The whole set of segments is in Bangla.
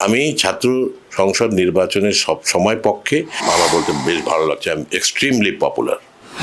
আমি ছাত্র সংসদ নির্বাচনের সব সময় পক্ষে আমার বলতে বেশ ভালো লাগছে। আমি এক্সট্রিমলি পপুলার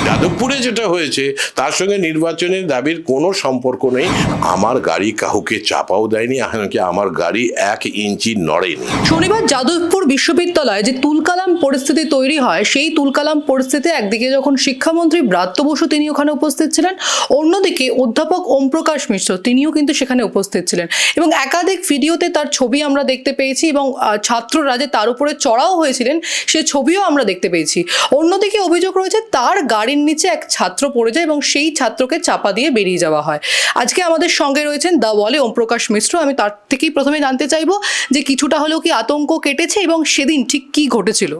যাদবপুরে যেটা হয়েছে, তার সঙ্গে নির্বাচনের দাবির কোনো সম্পর্ক নেই। আমার গাড়ি কাউকে চাপাও দেয়নি, এমনকি আমার গাড়ি এক ইঞ্চি নড়েনি। শনিবার যাদবপুর বিশ্ববিদ্যালয়ে যে তুলকালাম পরিস্থিতি তৈরি হয়, সেই তুলকালাম পরিস্থিতি একদিকে যখন শিক্ষামন্ত্রী ব্রাত্য বসু তিনি ওখানে উপস্থিত ছিলেন, অন্যদিকে অধ্যাপক ওমপ্রকাশ মিশ্র তিনিও কিন্তু সেখানে উপস্থিত ছিলেন। এবং একাধিক ভিডিওতে তার ছবি আমরা দেখতে পেয়েছি এবং ছাত্ররা যে তার উপরে চড়াও হয়েছিলেন, সে ছবিও আমরা দেখতে পেয়েছি। অন্যদিকে অভিযোগ রয়েছে, তার গাড়ির নিচে এক ছাত্র পড়ে যায় এবং সেই ছাত্রকে চাপা দিয়ে বেরিয়ে যাওয়া হয়। আজকে আমাদের সঙ্গে রয়েছেন দা ওয়ালে ওমপ্রকাশ মিশ্র। আমি তার থেকেই প্রথমে জানতে চাইব যে কিছুটা হলেও কি আতঙ্ক কেটেছে এবং সেদিন ঠিক কি ঘটেছিল?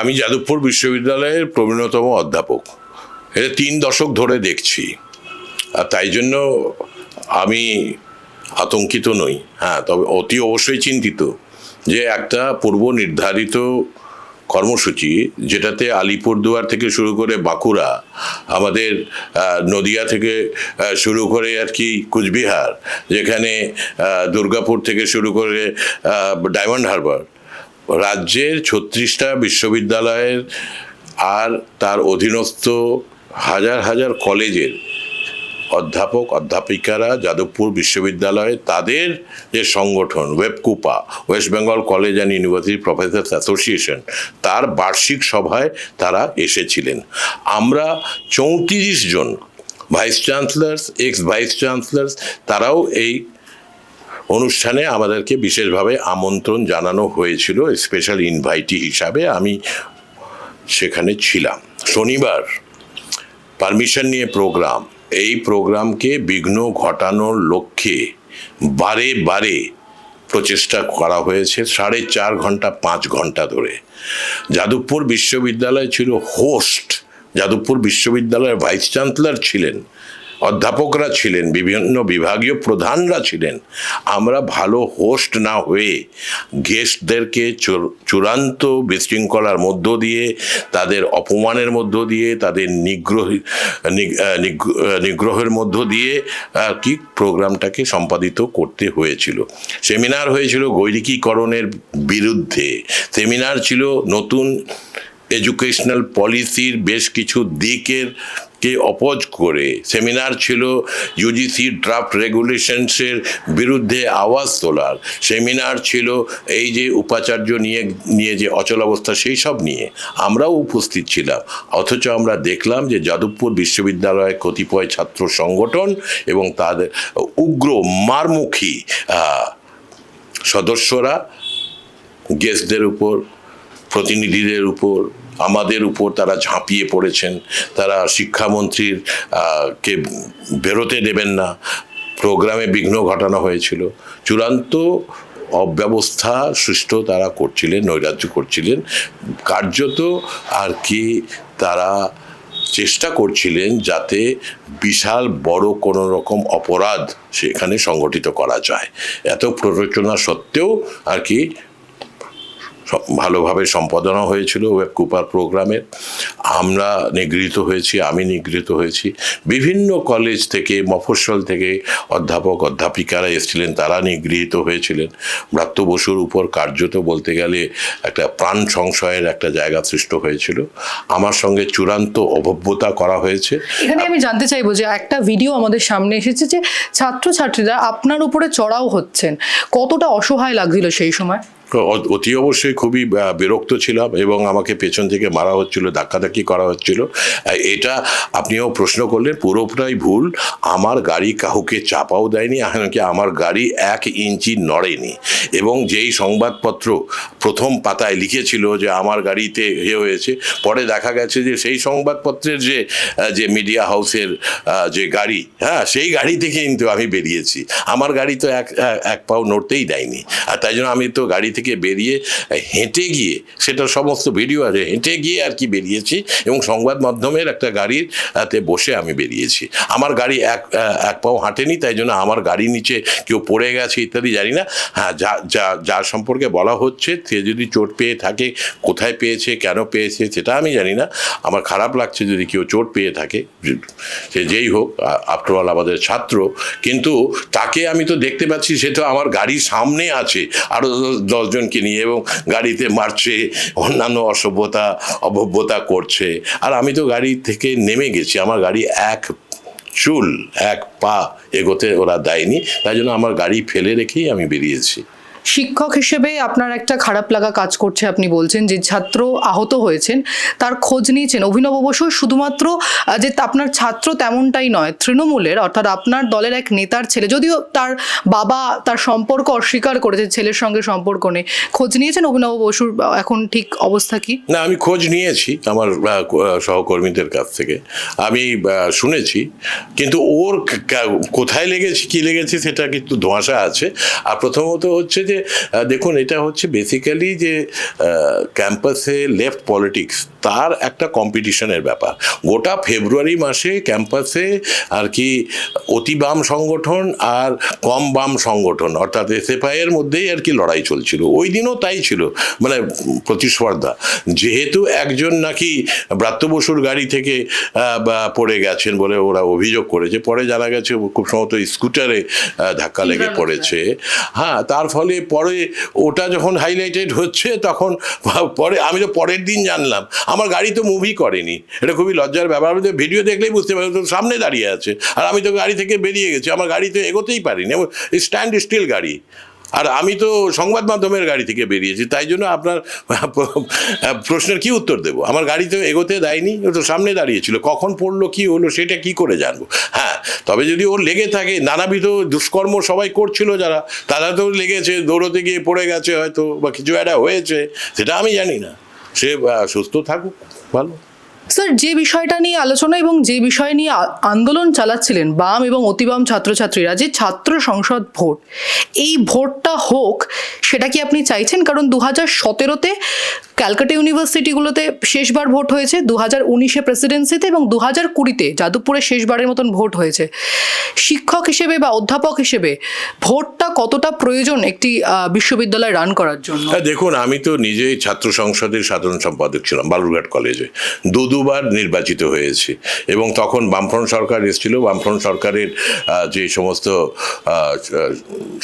আমি যাদবপুর বিশ্ববিদ্যালয়ের প্রবীণতম অধ্যাপক। এটা তিন দশক ধরে দেখছি। আর তাই জন্য আমি আতঙ্কিত নই। হ্যাঁ তবে অতি অবশ্যই চিন্তিত যে একটা পূর্ব নির্ধারিত কর্মসূচি, যেটাতে আলিপুরদুয়ার থেকে শুরু করে বাঁকুড়া, আমাদের নদিয়া থেকে শুরু করে আর কি কুচবিহার, যেখানে দুর্গাপুর থেকে শুরু করে ডায়মন্ড হারবার, রাজ্যের ছত্রিশটা বিশ্ববিদ্যালয়ের আর তার অধীনস্থ হাজার হাজার কলেজের অধ্যাপক, অধ্যাপিকারা যাদবপুর বিশ্ববিদ্যালয়ে তাদের যে সংগঠন, ওয়েবকুপা, West Bengal college and university professors association, তার বার্ষিক সভায় তারা এসেছিলেন। আমরা চৌত্রিশ জন vice chancellors, ex vice chancellors, তারাও এই অনুষ্ঠানে আমাদেরকে বিশেষভাবে আমন্ত্রণ জানানো হয়েছিল, স্পেশাল ইনভাইটি হিসাবে আমি সেখানে ছিলাম। শনিবার পারমিশন নিয়ে প্রোগ্রাম এই প্রোগ্রামকে বিঘ্ন ঘটানোর লক্ষ্যে বারে বারে প্রচেষ্টা করা হয়েছে, সাড়ে চার ঘণ্টা, পাঁচ ঘণ্টা ধরে। যাদবপুর বিশ্ববিদ্যালয় ছিল হোস্ট যাদবপুর বিশ্ববিদ্যালয়ের ভাইস চ্যান্সেলর ছিলেন অধ্যাপকরা ছিলেন, বিভিন্ন বিভাগীয় প্রধানরা ছিলেন। আমরা ভালো হোস্ট না হয়ে গেস্টদেরকে চূড়- চূড়ান্ত বিশৃঙ্খলার মধ্য দিয়ে, তাদের অপমানের মধ্য দিয়ে, তাদের নিগ্রহ নিগ্রহের মধ্য দিয়ে আর কি প্রোগ্রামটাকে সম্পাদিত করতে হয়েছিল। সেমিনার হয়েছিল গৈরিকীকরণের বিরুদ্ধে। সেমিনার ছিল নতুন এডুকেশনাল পলিসির বেশ কিছু দিকের কে অপোজ করে? সেমিনার ছিল ইউজিসি ড্রাফট রেগুলেশনসের বিরুদ্ধে আওয়াজ তোলার। সেমিনার ছিল এই যে উপাচার্য নিয়ে নিয়ে যে অচলাবস্থা সেই সব নিয়ে। আমরাও উপস্থিত ছিলাম। অথচ আমরা দেখলাম যে যাদবপুর বিশ্ববিদ্যালয়ে কতিপয় ছাত্র সংগঠন এবং তাদের উগ্র মারমুখী সদস্যরা গেস্টদের উপর, প্রতিনিধিদের উপর আমাদের উপর তারা ঝাঁপিয়ে পড়েছেন। তারা শিক্ষামন্ত্রীর কে বেরোতে দেবেন না। প্রোগ্রামে বিঘ্ন ঘটানো হয়েছিল। চূড়ান্ত অব্যবস্থা সৃষ্ট তারা করছিলেন, নৈরাজ্য করছিলেন। কার্যত আর কি তারা চেষ্টা করছিলেন যাতে বিশাল বড় কোনো রকম অপরাধ সেখানে সংগঠিত করা যায়। এত প্ররোচনা সত্ত্বেও আর কি ভালোভাবে সম্পাদনা হয়েছিল ওয়েব কুপার প্রোগ্রামের। আমরা নিগৃহীত হয়েছি, আমি নিগৃহীত হয়েছি। বিভিন্ন কলেজ থেকে, মফস্বল থেকে অধ্যাপক, অধ্যাপিকারা এসেছিলেন, তারা নিগৃহীত হয়েছিলেন। ব্রাত্য বসুর উপর কার্যত বলতে গেলে একটা প্রাণ সংশয়ের একটা জায়গা সৃষ্ট হয়েছিল। আমার সঙ্গে চূড়ান্ত অভব্যতা করা হয়েছে। এখানে আমি জানতে চাইব যে একটা ভিডিও আমাদের সামনে এসেছে যে ছাত্রছাত্রীরা আপনার উপরে চড়াও হচ্ছেন। কতটা অসহায় লাগছিল সেই সময়? অতি অবশ্যই খুবই বিরক্ত ছিলাম এবং আমাকে পেছন থেকে মারা হচ্ছিল, ধাক্কাধাক্কি করা হচ্ছিল। এটা আপনিও প্রশ্ন করলেন, পুরোপুরাই ভুল। আমার গাড়ি কাউকে চাপাও দেয়নি, এমনকি আমার গাড়ি এক ইঞ্চি নড়েনি। এবং যেই সংবাদপত্র প্রথম পাতায় লিখেছিল যে আমার গাড়িতে এ হয়েছে, পরে দেখা গেছে যে সেই সংবাদপত্রের যে যে মিডিয়া হাউসের যে গাড়ি হ্যাঁ সেই গাড়ি থেকে কিন্তু আমি বেরিয়েছি। আমার গাড়ি তো এক এক- পাও নড়তেই দেয়নি। আর তাই জন্য আমি তো গাড়ি থেকে বেরিয়ে হেঁটে গিয়ে, সেটা সমস্ত ভিডিও আছে, হেঁটে গিয়ে আর কি বেরিয়েছি এবং সংবাদ মাধ্যমের একটা গাড়ির তে বসে আমি বেরিয়েছি। আমার গাড়ি এক এক পাও হাঁটেনি, তাই জন্য আমার গাড়ির নিচে কেউ পড়ে গেছে ইত্যাদি, জানি না। হ্যাঁ যা যা যার সম্পর্কে বলা হচ্ছে, সে যদি চোট পেয়ে থাকে, কোথায় পেয়েছে, কেন পেয়েছে, সেটা আমি জানি না। আমার খারাপ লাগছে যদি কেউ চোট পেয়ে থাকে সে যেই হোক আফটারঅল আমাদের ছাত্র, কিন্তু তাকে আমি তো দেখতে পাচ্ছি, সে তো আমার গাড়ির সামনে আছে। আরও দশজনকে নিয়ে এবং গাড়িতে মারছে, অন্যান্য অসভ্যতা অভব্যতা করছে। আর আমি তো গাড়ি থেকে নেমে গেছি, আমার গাড়ি এক চুল, এক পা এগোতে ওরা দেয়নি, তাই জন্য আমার গাড়ি ফেলে রেখেই আমি বেরিয়েছি। শিক্ষক হিসেবে আপনার একটা খারাপ লাগা কাজ করছে আপনি বলছেন, যে ছাত্র আহত হয়েছেন, তার খোঁজ নিয়েছেন। অভিনব বসু, শুধুমাত্র যে আপনার ছাত্র তেমনটাই নয়, তৃণমূলের, অর্থাৎ আপনার দলের এক নেতার ছেলে, যদিও তার বাবা তার সম্পর্ক অস্বীকার করেছে, ছেলের সঙ্গে সম্পর্ক নেই। খোঁজ নিয়েছেন অভিনব বসুর এখন ঠিক অবস্থা কি? না, আমি খোঁজ নিয়েছি আমার সহকর্মীদের কাছ থেকে। আমি শুনেছি, কিন্তু ওর কোথায় লেগেছে, কি লেগেছে, সেটা কিন্তু ধোঁয়াশা আছে। আর প্রথমত হচ্ছে যে দেখুন এটা হচ্ছে বেসিক্যালি যে ক্যাম্পাসে লেফট পলিটিক্স তার একটা কম্পিটিশনের ব্যাপার। গোটা ফেব্রুয়ারি মাসে ক্যাম্পাসে আর কি অতি বাম সংগঠন আর কম বাম সংগঠন অর্থাৎ এসএফআই এর মধ্যেই আর কি লড়াই চলছিল। ওই দিনও তাই ছিল মানে প্রতিস্পর্ধা। যেহেতু একজন নাকি ব্রাত্য বসুর গাড়ি থেকে পড়ে গেছেন বলে ওরা অভিযোগ করেছে পরে জানা গেছে খুব সম্ভবত স্কুটারে ধাক্কা লেগে পড়েছে। হ্যাঁ তার ফলে পরে ওটা যখন হাইলাইটেড হচ্ছে তখন পরে আমি তো পরের দিন জানলাম। আমার গাড়ি তো মুভি করেনি। এটা খুবই লজ্জার ব্যাপার। আমি তো ভিডিও দেখলেই বুঝতে পারি তো সামনে দাঁড়িয়ে আছে। আর আমি তো গাড়ি থেকে বেরিয়ে গেছি। আমার গাড়ি তো এগোতেই পারিনি। স্ট্যান্ড স্টিল গাড়ি। আর আমি তো সংবাদ মাধ্যমের গাড়ি থেকে বেরিয়েছি। তাই জন্য আপনার প্রশ্নের কি উত্তর দেবো? আমার গাড়ি তো এগোতে দেয়নি, ও তো সামনে দাঁড়িয়েছিল কখন পড়ল, কি হলো, সেটা কি করে জানব? হ্যাঁ তবে যদি ওর লেগে থাকে, নানাবিধ দুষ্কর্ম সবাই করছিল যারা, তারা তো লেগেছে, দৌড়তে গিয়ে পড়ে গেছে হয়তো, বা কিছু একটা হয়েছে, সেটা আমি জানি না। সে সুস্থ থাকুক ভালো। স্যার যে বিষয়টা নিয়ে আলোচনা এবং যে বিষয় নিয়ে আন্দোলন চালাচ্ছিলেন বাম এবং অতিবাম ছাত্রছাত্রীরা, যে ছাত্র সংসদ ভোট, এই ভোটটা হোক, সেটা কি আপনি চাইছেন? কারণ দু হাজার সতেরোতে ক্যালকাটা ইউনিভার্সিটিগুলোতে শেষবার ভোট হয়েছে দু হাজার উনিশে প্রেসিডেন্সিতে এবং দু হাজার কুড়িতে যাদবপুরে শেষবারের মতন ভোট হয়েছে। শিক্ষক হিসেবে বা অধ্যাপক হিসেবে ভোটটা কতটা প্রয়োজন একটি বিশ্ববিদ্যালয় রান করার জন্য? হ্যাঁ দেখুন, আমি তো নিজেই ছাত্র সংসদের সাধারণ সম্পাদক ছিলাম, বালুরঘাট কলেজে। দু দুবার নির্বাচিত হয়েছে। এবং তখন বামফ্রন্ট সরকার এসেছিল। বামফ্রন্ট সরকারের যে সমস্ত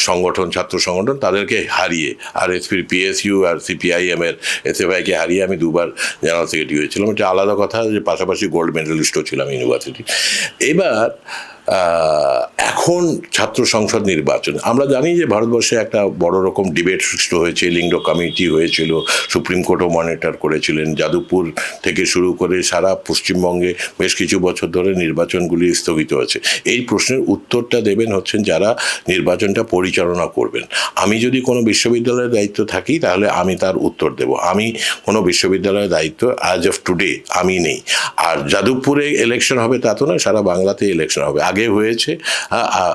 সংগঠন, ছাত্র সংগঠন, তাদেরকে হারিয়ে আর এসপির পিএসইউ আর সিপিআইএম এর এসএফআইকে হারিয়ে আমি দুবার জেনারেল সেক্রেটারি হয়েছিলাম। এটা আলাদা কথা যে পাশাপাশি গোল্ড মেডেলিস্টও ছিলাম ইউনিভার্সিটি এবার এখন ছাত্র সংসদ নির্বাচন। আমরা জানি যে ভারতবর্ষে একটা বড় রকম ডিবেট সৃষ্টি হয়েছে, লিঙ্গ কমিটি হয়েছিল, সুপ্রিম কোর্টও মনিটর করেছিলেন, যাদবপুর থেকে শুরু করে সারা পশ্চিমবঙ্গে বেশ কিছু বছর ধরে নির্বাচনগুলি স্থগিত হয়েছে এই প্রশ্নের উত্তরটা দেবেন হচ্ছেন যারা নির্বাচনটা পরিচালনা করবেন। আমি যদি কোনো বিশ্ববিদ্যালয়ের দায়িত্ব থাকি, তাহলে আমি তার উত্তর দেব। আমি কোনো বিশ্ববিদ্যালয়ের দায়িত্ব আজ অফ টুডে আমি নেই। আর যাদবপুরে ইলেকশন হবে তা তো নয়, সারা বাংলাতে ইলেকশন হবে। আগে হয়েছে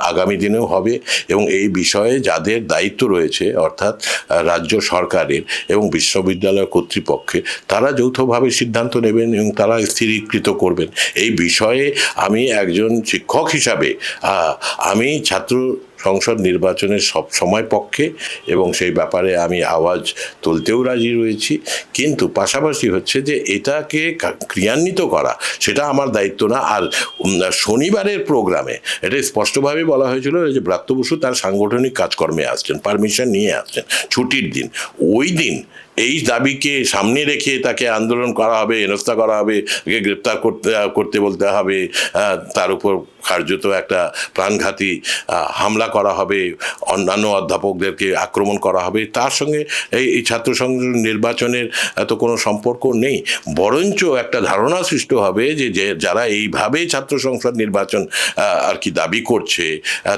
আগামী দিনেও হবে এবং এই বিষয়ে যাদের দায়িত্ব রয়েছে, অর্থাৎ রাজ্য সরকারের এবং বিশ্ববিদ্যালয় কর্তৃপক্ষে তারা যৌথভাবে সিদ্ধান্ত নেবেন এবং তারা স্থিরীকৃত করবেন। এই বিষয়ে আমি একজন শিক্ষক হিসাবে আমি ছাত্র সংসদ নির্বাচনের সব সময় পক্ষে এবং সেই ব্যাপারে আমি আওয়াজ তুলতেও রাজি রয়েছি। কিন্তু পাশাপাশি হচ্ছে যে এটাকে ক্রিয়ান্বিত করা, সেটা আমার দায়িত্ব না। আর শনিবারের প্রোগ্রামে এটা স্পষ্টভাবে বলা হয়েছিল যে ব্রাত্য বসু তার সাংগঠনিক কাজকর্মে আসছেন, পারমিশন নিয়ে আসছেন, ছুটির দিন। ওই দিন এই দাবিকে সামনে রেখে তাকে আন্দোলন করা হবে, হেনস্থা করা হবে, তাকে গ্রেপ্তার করতে করতে বলতে হবে। তার উপর কার্যত একটা প্রাণঘাতী হামলা করা হবে। অন্যান্য অধ্যাপকদেরকে আক্রমণ করা হবে। তার সঙ্গে এই ছাত্র সংসদ নির্বাচনের এত কোনো সম্পর্ক নেই। বরঞ্চ একটা ধারণা সৃষ্টি হবে যে যারা এইভাবে ছাত্র সংসদ নির্বাচন আর কি দাবি করছে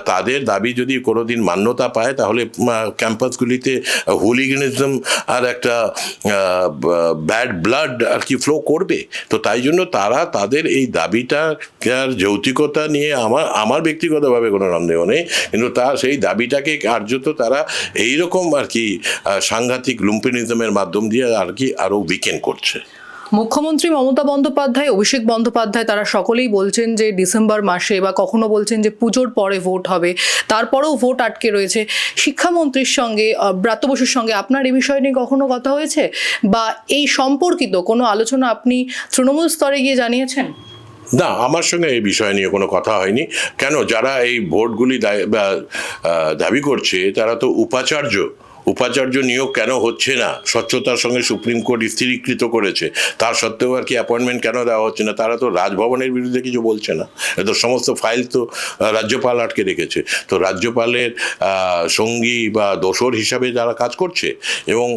তাদের দাবি যদি কোনোদিন মান্যতা পায়, তাহলে ক্যাম্পাসগুলিতে হুলিগনিজম আর একটা একটা ব্যাড ব্লাড আর কি ফ্লো করবে। তো তাই জন্য তারা তাদের এই দাবিটা যৌতিকতা নিয়ে আমার আমার ব্যক্তিগতভাবে কোনো সন্দেহ নেই। কিন্তু তা, সেই দাবিটাকে কার্যত তারা এইরকম আর কি সাংঘাতিক লুম্পিনিজমের মাধ্যম দিয়ে আর কি আরও উইকেন্ড করছে। মুখ্যমন্ত্রী মমতা বন্দ্যোপাধ্যায়, অভিষেক বন্দ্যোপাধ্যায়, তারা সকলেই বলছেন যে ডিসেম্বর মাসে বা কখনো বলছেন যে পুজোর পরে ভোট হবে। তারপরেও ভোট আটকে রয়েছে। শিক্ষামন্ত্রীর সঙ্গে ব্রাত্য বসুর সঙ্গে আপনার এই বিষয় নিয়ে কখনো কথা হয়েছে? বা এই সম্পর্কিত কোনো আলোচনা আপনি তৃণমূল স্তরে গিয়ে জানিয়েছেন? না, আমার সঙ্গে এই বিষয় নিয়ে কোনো কথা হয়নি। কেন? যারা এই ভোটগুলি দাবি করছে, তারা তো উপাচার্য। উপাচার্য নিয়োগ কেন হচ্ছে না? স্বচ্ছতার সঙ্গে সুপ্রিম কোর্ট স্থিরীকৃত করেছে। তার সত্ত্বেও আর কি অ্যাপয়েন্টমেন্ট কেন দেওয়া হচ্ছে না? তারা তো রাজভবনের বিরুদ্ধে কিছু বলছে না। এ তো সমস্ত ফাইল তো রাজ্যপাল আটকে রেখেছে। তো রাজ্যপালের সঙ্গী বা দোসর হিসাবে যারা কাজ করছে এবং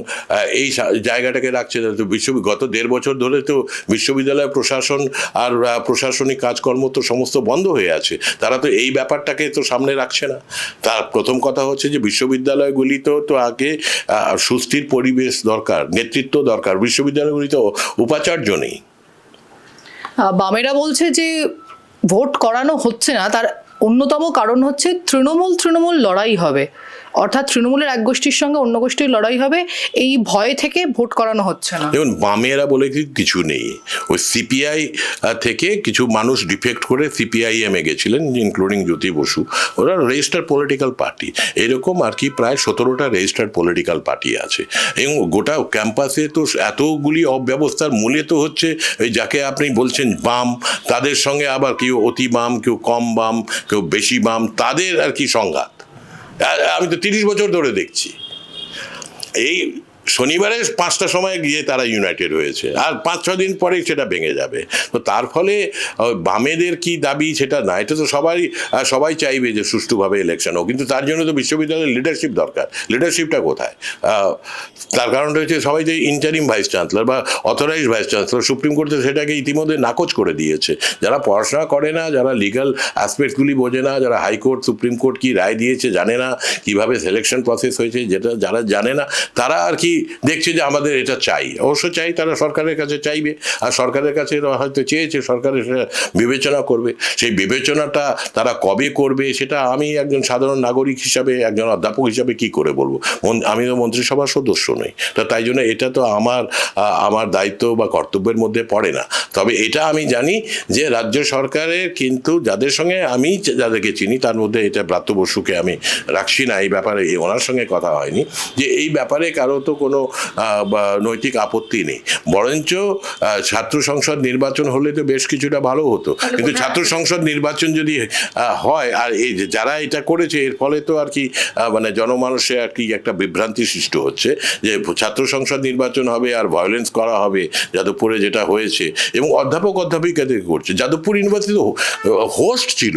এই জায়গাটাকে রাখছে, তো বিশ্ব গত দেড় বছর ধরে তো বিশ্ববিদ্যালয় প্রশাসন আর প্রশাসনিক কাজকর্ম তো সমস্ত বন্ধ হয়ে আছে। তারা তো এই ব্যাপারটাকে তো সামনে রাখছে না। তার প্রথম কথা হচ্ছে যে বিশ্ববিদ্যালয়গুলিতেও তো আগে আহ, সুস্থির পরিবেশ দরকার নেতৃত্ব দরকার। বিশ্ববিদ্যালয়গুলিতে উপাচার্য নেই। বামেরা বলছে যে ভোট করানো হচ্ছে না। তার অন্যতম কারণ হচ্ছে তৃণমূল তৃণমূল লড়াই হবে। অর্থাৎ তৃণমূলের এক গোষ্ঠীর সঙ্গে অন্য গোষ্ঠীর লড়াই হবে, এই ভয় থেকে ভোট করানো হচ্ছে না। দেখুন, বামেরা বলে কিছু নেই। ওই সিপিআই থেকে কিছু মানুষ ডিফেক্ট করে সিপিআই সিপিআইএমে গেছিলেন ইনক্লুডিং জ্যোতি বসু। ওরা রেজিস্টার্ড পলিটিক্যাল পার্টি এরকম আর কি প্রায় সতেরোটা রেজিস্টার্ড পলিটিক্যাল পার্টি আছে। এবং গোটা ক্যাম্পাসে তো এতগুলি অব্যবস্থার মূলে তো হচ্ছে ওই যাকে আপনি বলছেন বাম, তাদের সঙ্গে আবার কেউ অতি বাম, কেউ কম বাম, কেউ বেশি বাম, তাদের আর কি সংঘাত। আমি তো তিরিশ বছর ধরে দেখছি। এই শনিবারে পাঁচটা সময় গিয়ে তারা ইউনাইটেড হয়েছে। আর পাঁচ ছ দিন পরে সেটা ভেঙে যাবে। তো তার ফলে বামেদের কি দাবি সেটা না, এটা তো সবাই সবাই চাইবে যে সুষ্ঠুভাবে ইলেকশন হোক। কিন্তু তার জন্য তো বিশ্ববিদ্যালয়ের লিডারশিপ দরকার। লিডারশিপটা কোথায়? তার কারণটা হচ্ছে সবাই যে ইন্টারিম ভাইস চ্যান্সেলর বা অথরাইজ ভাইস চ্যান্সেলর সুপ্রিম কোর্টে সেটাকে ইতিমধ্যে নাকচ করে দিয়েছে। যারা পড়াশোনা করে না, যারা লিগাল অ্যাসপেক্টগুলি বোঝে না, যারা হাইকোর্ট সুপ্রিম কোর্ট কি রায় দিয়েছে জানে না, কীভাবে সিলেকশন প্রসেস হয়েছে, যেটা যারা জানে না, তারা আর কি দেখছে যে আমাদের এটা চাই। অবশ্য চাই, তারা সরকারের কাছে চাইবে। আর সরকারের কাছে হয়তো চেয়েছে সরকারের বিবেচনা করবে। সেই বিবেচনাটা তারা কবে করবে, সেটা আমি একজন সাধারণ নাগরিক হিসাবে, একজন অধ্যাপক হিসাবে কি করে বলব? আমি তো মন্ত্রিসভার সদস্য নই। তো তাই জন্য এটা তো আমার আমার দায়িত্ব বা কর্তব্যের মধ্যে পড়ে না। তবে এটা আমি জানি যে রাজ্য সরকারের কিন্তু যাদের সঙ্গে আমি যাদেরকে চিনি, তার মধ্যে এটা ব্রাত্য বসুকে আমি রাখছি না। এই ব্যাপারে ওনার সঙ্গে কথা হয়নি। যে এই ব্যাপারে কারও তো কোনো বা নৈতিক আপত্তি নেই। বরঞ্চ ছাত্র সংসদ নির্বাচন হলে তো বেশ কিছুটা ভালো হতো। কিন্তু ছাত্র সংসদ নির্বাচন যদি হয় আর এই যে যারা এটা করেছে এর ফলে তো আর কি মানে জনমানুষে আর কি একটা বিভ্রান্তি সৃষ্টি হচ্ছে যে ছাত্র সংসদ নির্বাচন হবে আর ভায়োলেন্স করা হবে যাদবপুরে যেটা হয়েছে এবং অধ্যাপক অধ্যাপিকাদের করছে। যাদবপুর ইউনিভার্সিটি হোস্ট ছিল।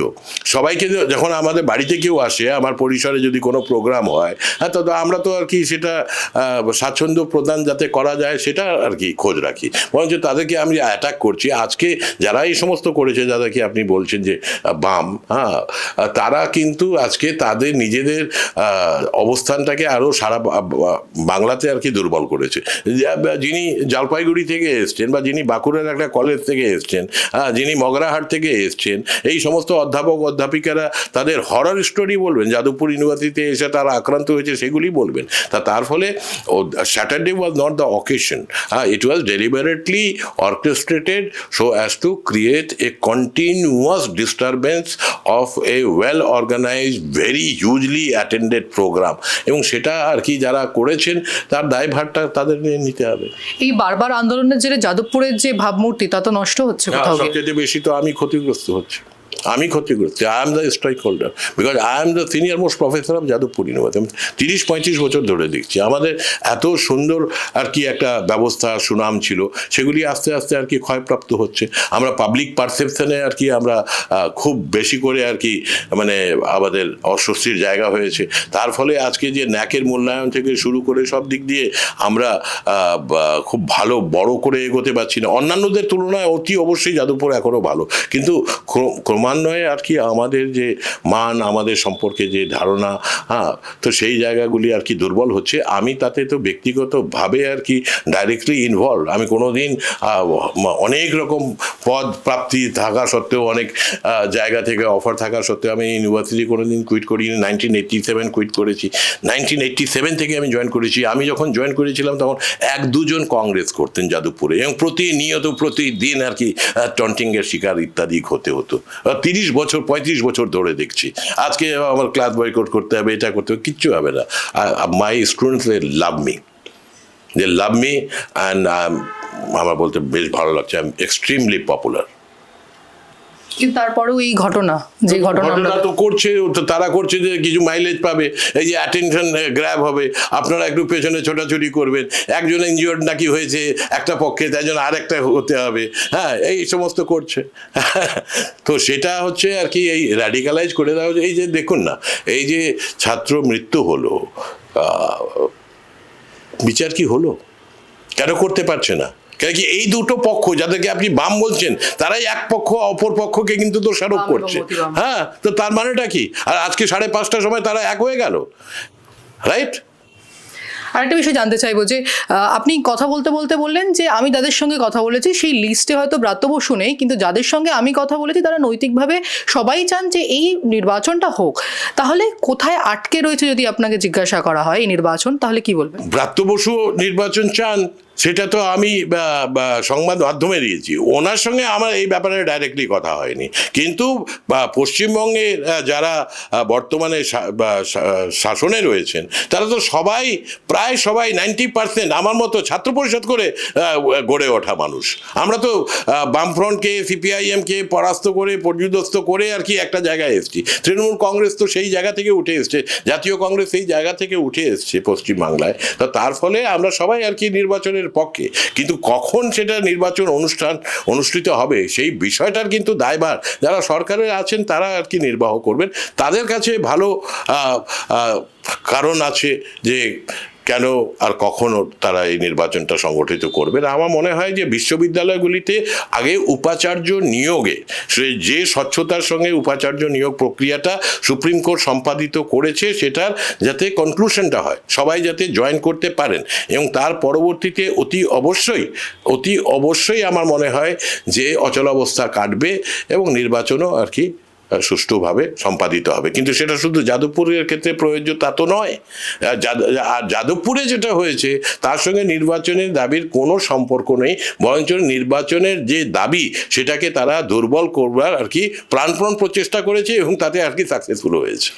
সবাইকে যখন আমাদের বাড়িতে কেউ আসে আমার পরিসরে যদি কোনো প্রোগ্রাম হয় হ্যাঁ তো আমরা তো আর কি সেটা স্বাচ্ছন্দ্য প্রদান যাতে করা যায়, সেটা আর কি খোঁজ রাখি। বরঞ্চ তাদেরকে আমি অ্যাটাক করছি। আজকে যারা এই সমস্ত করেছে, যাদেরকে আপনি বলছেন যে বাম হ্যাঁ তারা কিন্তু আজকে তাদের নিজেদের অবস্থানটাকে আরও সারা বাংলাতে আর কি দুর্বল করেছে। যিনি জলপাইগুড়ি থেকে এসছেন বা যিনি বাঁকুড়ার একটা কলেজ থেকে এসছেন হ্যাঁ যিনি মগরাহাট থেকে এসছেন, এই সমস্ত অধ্যাপক, অধ্যাপিকারা তাদের হরর স্টোরি বলবেন, যাদবপুর ইউনিভার্সিটিতে এসে তারা আক্রান্ত হয়েছে, সেগুলি বলবেন। তা তার ফলে Saturday was not the occasion it was deliberately orchestrated so as to create a continuous disturbance of a well organised very hugely attended programme এবং সেটা আর কি যারা করেছেন তার দায়ভারটা তাদের নিয়ে নিতে হবে। এই বারবার আন্দোলনের জেরে যাদবপুরের যে ভাবমূর্তি তা তো নষ্ট হচ্ছে কোথাও সবচেয়ে বেশি তো আমি ক্ষতিগ্রস্ত হচ্ছি। আমি ক্ষতিগ্রস্ত I am the strike holder because I am the senior most professor of Jadavpur university আমি তিরিশ পঁয়ত্রিশ বছর ধরে দেখছি, আমাদের এত সুন্দর আর কি একটা ব্যবস্থা, সুনাম ছিল, সেগুলি আস্তে আস্তে আর কি ক্ষয়প্রাপ্ত হচ্ছে। আমরা পাবলিক পারসেপশনে আর কি আমরা খুব বেশি করে আর কি মানে আমাদের অস্বস্তির জায়গা হয়েছে। তার ফলে আজকে যে ন্যাকের মূল্যায়ন থেকে শুরু করে সব দিক দিয়ে আমরা খুব ভালো, বড় করে এগোতে পারছি না। অন্যান্যদের তুলনায় অতি অবশ্যই যাদবপুর এখনও ভালো, কিন্তু ক্র- ক্রমান্বয়ে আর কি আমাদের যে মান, আমাদের সম্পর্কে যে ধারণা হ্যাঁ তো সেই জায়গাগুলি আর কি দুর্বল হচ্ছে। আমি তাতে তো ব্যক্তিগতভাবে আর কি ডাইরেক্টলি ইনভলভ আমি কোনো দিন অনেক রকম পদ প্রাপ্তি থাকা সত্ত্বেও, অনেক জায়গা থেকে অফার থাকা সত্ত্বেও আমি ইউনিভার্সিটি কোনো দিন কুইট করিনি। নাইনটিন এইট্টি সেভেন কুইট করেছি। নাইনটিন এইট্টি সেভেন থেকে আমি জয়েন করেছি। আমি যখন জয়েন করেছিলাম তখন এক দুজন কংগ্রেস করতেন যাদবপুরে এবং প্রতিনিয়ত প্রতিদিন আর কি টন্টিংয়ের শিকার ইত্যাদি হতে হতো। তিরিশ বছর, পঁয়ত্রিশ বছর ধরে দেখছি। আজকে আমার ক্লাস বয়কট করতে হবে, এটা করতে হবে, কিচ্ছু হবে না। My students love me they love me and আমার বলতে বেশ ভালো লাগছে আই এম এক্সট্রিমলি পপুলার কিন্তু তারপরেও এই ঘটনা যে ঘটনা তো করছে তারা করছে যে কিছু মাইলেজ পাবে এই যে অ্যাটেনশন গ্র্যাব হবে আপনারা একটু পেছনে ছোটাছুটি করবেন একজন ইনজিওর্ড নাকি হয়েছে একটা পক্ষে তাই জন্য আরেকটা হতে হবে হ্যাঁ এই সমস্ত করছে তো সেটা হচ্ছে আর কি এই র্যাডিকালাইজ করে দেওয়া হচ্ছে। এই যে দেখুন না এই যে ছাত্র মৃত্যু হলো বিচার কি হলো কেন করতে পারছে না কেন কি এই দুটো পক্ষ যাদেরকে আপনি বাম বলছেন তারাই এক পক্ষ অপর পক্ষকে কিন্তু দোষারোপ করছে। হ্যাঁ তো তার মানেটা কি? আর আজকে সাড়ে পাঁচটার সময় তারা এক হয়ে গেল। রাইট আরেকটা বিষয় জানতে চাইব যে আপনি কথা বলতে বলতে বললেন যে আমি যাদের সঙ্গে কথা বলেছি সেই লিস্টে হয়তো ব্রাত্য বসু নেই কিন্তু যাদের সঙ্গে আমি কথা বলেছি তারা নৈতিকভাবে সবাই চান যে এই নির্বাচনটা হোক। তাহলে কোথায় আটকে রয়েছে যদি আপনাকে জিজ্ঞাসা করা হয় এই নির্বাচন তাহলে কি বলবেন? ব্রাত্য বসু নির্বাচন চান সেটা তো আমি সংবাদ মাধ্যমে দিয়েছি। ওনার সঙ্গে আমার এই ব্যাপারে ডাইরেক্টলি কথা হয়নি। কিন্তু পশ্চিমবঙ্গে যারা বর্তমানে শাসনে রয়েছেন, তারা তো সবাই, প্রায় সবাই নাইনটি পার্সেন্ট আমার মতো ছাত্র পরিষদ করে গড়ে ওঠা মানুষ। আমরা তো বামফ্রন্টকে, সিপিআইএমকে পরাস্ত করে, পর্যুদস্ত করে আর কি একটা জায়গায় এসেছি। তৃণমূল কংগ্রেস তো সেই জায়গা থেকে উঠে এসছে, জাতীয় কংগ্রেস সেই জায়গা থেকে উঠে এসছে পশ্চিমবাংলায়। তো তার ফলে আমরা সবাই আর কি নির্বাচনের পক্ষে। কিন্তু কখন সেটা নির্বাচন অনুষ্ঠান অনুষ্ঠিত হবে, সেই বিষয়টার কিন্তু দায়ভার। যারা সরকারে আছেন, তারা আর কি নির্বাহ করবেন। তাদের কাছে ভালো কারণ আছে যে কেন আর কখনো তারা এই নির্বাচনটা সংগঠিত করবে না? আমার মনে হয় যে বিশ্ববিদ্যালয়গুলিতে আগে উপাচার্য নিয়োগে, সে যে স্বচ্ছতার সঙ্গে উপাচার্য নিয়োগ প্রক্রিয়াটা সুপ্রিম কোর্ট সম্পাদিত করেছে, সেটার যাতে কনক্লুশনটা হয়, সবাই যাতে জয়েন করতে পারেন। এবং তার পরবর্তীতে অতি অবশ্যই অতি অবশ্যই আমার মনে হয় যে অচলাবস্থা কাটবে এবং নির্বাচনও আর কি সুষ্ঠুভাবে সম্পাদিত হবে। কিন্তু সেটা শুধু যাদবপুরের ক্ষেত্রে প্রযোজ্য তা তো নয়। আর যাদবপুরে যেটা হয়েছে তার সঙ্গে নির্বাচনের দাবির কোনো সম্পর্ক নেই। বরঞ্চ নির্বাচনের যে দাবি সেটাকে তারা দুর্বল করবার আর কি প্রাণপণ প্রচেষ্টা করেছে এবং তাতে আর কি সাকসেসফুল হয়েছে।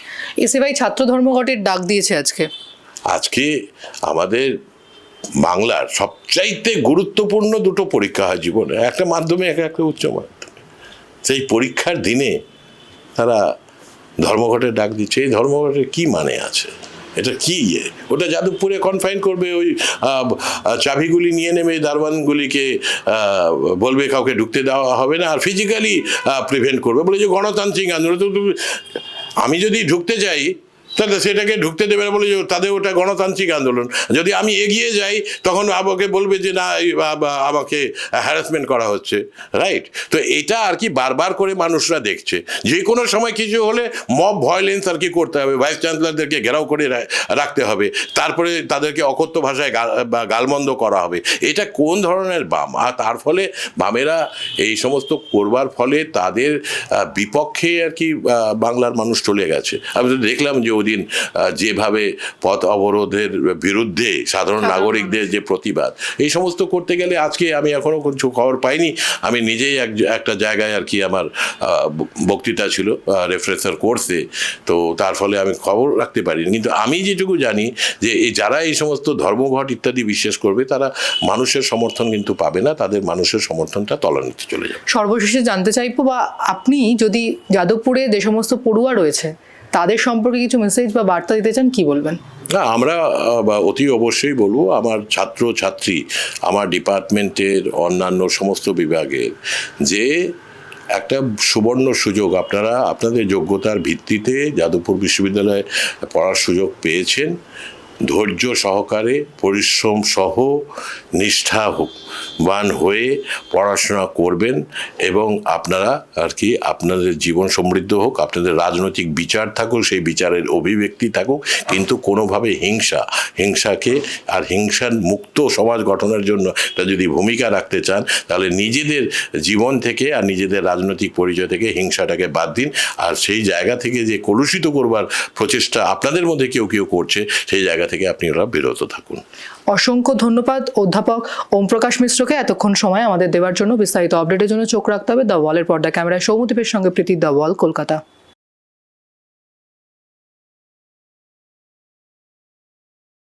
এসএফআই ছাত্র ধর্মঘটের ডাক দিয়েছে আজকে। আজকে আমাদের বাংলার সবচাইতে গুরুত্বপূর্ণ দুটো পরীক্ষা হয় জীবনে। একটা মাধ্যমে একটা একটা উচ্চ মাধ্যমিক। সেই পরীক্ষার দিনে তারা ধর্মঘটের ডাক দিচ্ছে। এই ধর্মঘটের কি মানে আছে? এটা কি ইয়ে? ওটা যাদবপুরে কনফাইন করবে ওই চাবিগুলি নিয়ে নেবে দারবানগুলিকে বলবে কাউকে ঢুকতে দেওয়া হবে না, আর ফিজিক্যালি প্রিভেন্ট করবে। বলে যে গণতান্ত্রিক আন্দোলন আমি যদি ঢুকতে যাই তাহলে সেটাকে ঢুকতে দেবে না বলে যে তাদের ওটা গণতান্ত্রিক আন্দোলন। যদি আমি এগিয়ে যাই, তখন আমাকে বলবে যে না আমাকে হ্যারাসমেন্ট করা হচ্ছে রাইট তো এটা আর কি বারবার করে মানুষরা দেখছে। যে কোনো সময় কিছু হলে মব ভয়লেন্স আর কি করতে হবে ভাইস চ্যান্সেলারদেরকে ঘেরাও করে রাখতে হবে। তারপরে তাদেরকে অকথ্য ভাষায় গালমন্দ করা হবে। এটা কোন ধরনের বাম? আর তার ফলে বামেরা এই সমস্ত করবার ফলে তাদের বিপক্ষে আর কি বাংলার মানুষ চলে গেছে। আমি তো দেখলাম যে ওদিন আহ, যেভাবে পথ অবরোধের বিরুদ্ধে সাধারণ নাগরিকদের যে প্রতিবাদ এই সমস্ত করতে গেলে আজকে আমি এখনও কিছু খবর পাইনি। আমি নিজেই এক একটা জায়গায় আর কি আমার বক্তৃতা ছিল রেফ্রেশার কোর্সে। তো তার ফলে আমি খবর রাখতে পারিনি। কিন্তু আমি যেটুকু জানি যে এই যারা এই সমস্ত ধর্মঘট ইত্যাদি বিশ্বাস করবে তারা মানুষের সমর্থন কিন্তু পাবে না তাদের মানুষের সমর্থনটা তলানিতে চলে যাবে। সর্বশেষে জানতে চাইব বা আপনি যদি যাদবপুরে যে সমস্ত পড়ুয়া রয়েছে তাদের সম্পর্কে কিছু মেসেজ বা বার্তা দিতে চান, কি বলবেন? না, আমরা অতি অবশ্যই বলব, আমার ছাত্র, ছাত্রী, আমার ডিপার্টমেন্টের অন্যান্য সমস্ত বিভাগের যে একটা সুবর্ণ সুযোগ আপনারা, আপনাদের যোগ্যতার ভিত্তিতে যাদবপুর বিশ্ববিদ্যালয়ে পড়ার সুযোগ পেয়েছেন। ধৈর্য সহকারে, পরিশ্রম সহ, নিষ্ঠা নিষ্ঠাবান হয়ে পড়াশোনা করবেন এবং আপনারা আর কি আপনাদের জীবন সমৃদ্ধ হোক, আপনাদের রাজনৈতিক বিচার থাকুক, সেই বিচারের অভিব্যক্তি থাকুক, কিন্তু কোনোভাবে হিংসা, হিংসাকে আর হিংসার মুক্ত সমাজ গঠনের জন্য তা যদি ভূমিকা রাখতে চান, তাহলে নিজেদের জীবন থেকে আর নিজেদের রাজনৈতিক পরিচয় থেকে হিংসাটাকে বাদ দিন। আর সেই জায়গা থেকে যে কলুষিত করবার প্রচেষ্টা আপনাদের মধ্যে কেউ কেউ করছে, সেই জায়গা থেকে আপনি ওরা বিরত থাকুন। অসংখ্য ধন্যবাদ, অধ্যাপক। ওম প্রকাশ মিশ্রকে এতক্ষণ সময় আমাদের দেওয়ার জন্য বিস্তারিত আপডেটের জন্য চোখ রাখতে হবে। দ্য ওয়ালের পর্দা ক্যামেরায় সৌমদীপের সঙ্গে প্রীতি দ্য ওয়াল কলকাতা।